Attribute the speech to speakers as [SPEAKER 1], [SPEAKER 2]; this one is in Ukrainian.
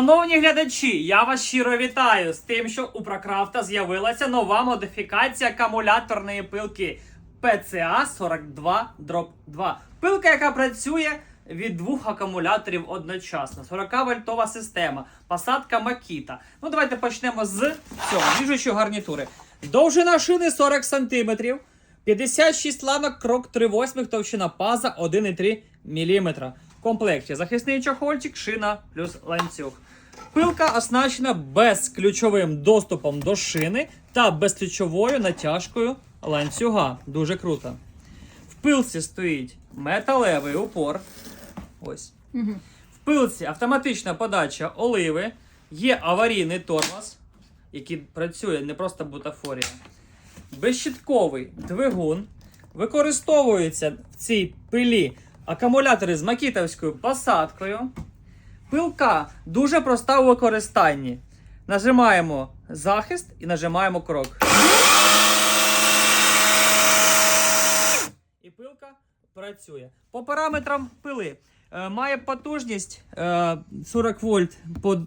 [SPEAKER 1] Шановні глядачі, я вас щиро вітаю з тим, що у Прокрафта з'явилася нова модифікація акумуляторної пилки PCA 42 2. Пилка, яка працює від двох акумуляторів одночасно. 40 вольтова система, посадка Makita. Ну давайте почнемо з цього ріжучої гарнітури. Довжина шини 40 см, 56 ланок, крок 3,8, товщина паза 1,3 мм. В комплекті захисний чохольчик, шина плюс ланцюг. Пилка оснащена безключовим доступом до шини та безключовою натяжкою ланцюга. Дуже круто. В пилці стоїть металевий упор. Ось. В пилці автоматична подача оливи, є аварійний тормоз, який працює не просто бутафорія. Безщитковий двигун. Використовуються в цій пилі акумулятори з макітовською посадкою. Пилка дуже проста у використанні. Нажимаємо захист і нажимаємо крок. І пилка працює. По параметрам пили е, має потужність е, 40 вольт по